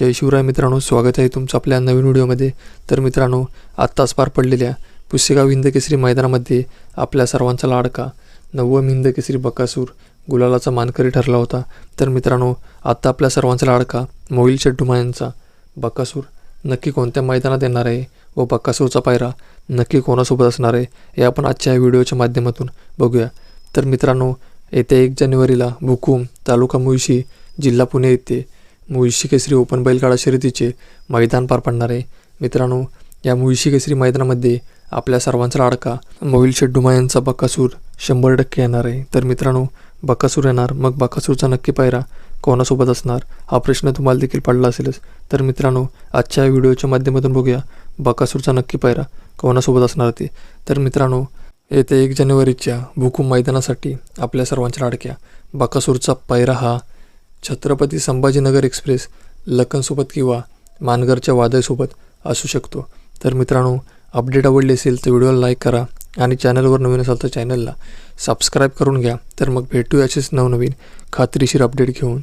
जय शिवराय मित्रांनो स्वागत आहे तुमचं आपल्या नवीन व्हिडिओमध्ये. तर मित्रांनो आत्ताच पार पडलेल्या पुसेगाव हिंद केसरी मैदानामध्ये आपल्या सर्वांचा लाडका नवम हिंद केसरी बकासूर गुलालाचा मानकरी ठरला होता. तर मित्रांनो आत्ता आपल्या सर्वांचा लाडका मोहिल शेट्टुमा यांचा बकासूर नक्की कोणत्या मैदानात येणार आहे व बकासूरचा पायरा नक्की कोणासोबत असणार आहे हे आपण आजच्या या व्हिडिओच्या माध्यमातून बघूया. तर मित्रांनो येत्या एक जानेवारीला भुकूम तालुका मुळशी जिल्हा पुणे येथे मुळशी केसरी ओपन बैलगाडा शर्यतीचे मैदान पार पडणार. आहे मित्रांनो या मुळशी केसरी मैदानामध्ये आपल्या सर्वांचा लाडका मोहिल शेड्डुमा यांचा बकासूर शंभर टक्के येणार आहे. तर मित्रांनो बकासूर येणार मग बकासूरचा नक्की पायरा कोणासोबत असणार हा प्रश्न तुम्हाला देखील पडला असेलच. तर मित्रांनो आजच्या व्हिडिओच्या माध्यमातून बघूया बकासूरचा नक्की पायरा कोणासोबत असणार ते. तर मित्रांनो येत्या एक जानेवारीच्या भुकूम मैदानासाठी आपल्या सर्वांच्या लाडक्या बकासूरचा पायरा हा छत्रपती संभाजीनगर एक्सप्रेस लखनसोबत किंवा मानगरच्या वादळसोबत असू शकतो. तर मित्रांनो अपडेट आवडली असेल तर व्हिडिओला लाईक करा आणि चॅनलवर नवीन असाल तर चॅनलला सबस्क्राईब करून घ्या. तर मग भेटूया असेच नवनवीन खात्रीशीर अपडेट घेऊन.